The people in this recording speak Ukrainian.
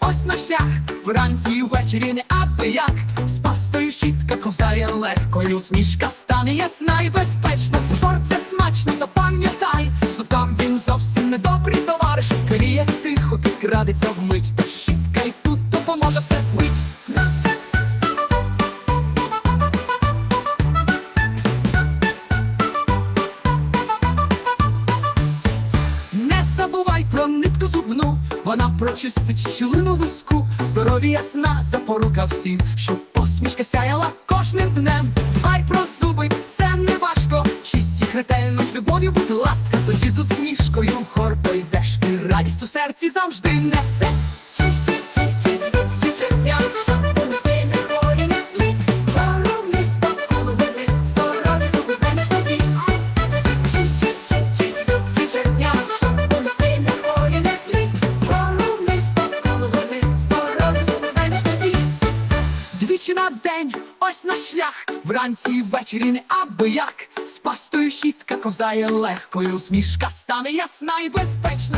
ось наш шлях. Вранці і ввечері не аби як. З пастою щітка ковзає легкою. смішка стане ясна і безпечна. Цукор це смачно, то пам'ятай. Зутам він зовсім не добрий товариш. Кріє стихо, підкрадеться вмить. Забувай про нитку зубну, вона прочистить щілину вузьку. Здоров'я ясна запорука всім, щоб посмішка сяяла кожним днем. Ай про зуби, це не важко. Чисті ретельно з любов'ю, будь ласка, тоді з усмішкою в хор пойдеш, і радість у серці завжди несе. Двічі на день, ось наш шлях, вранці ввечері не аби як. З щітка ковзає легкою, усмішка стане ясна і безпечна,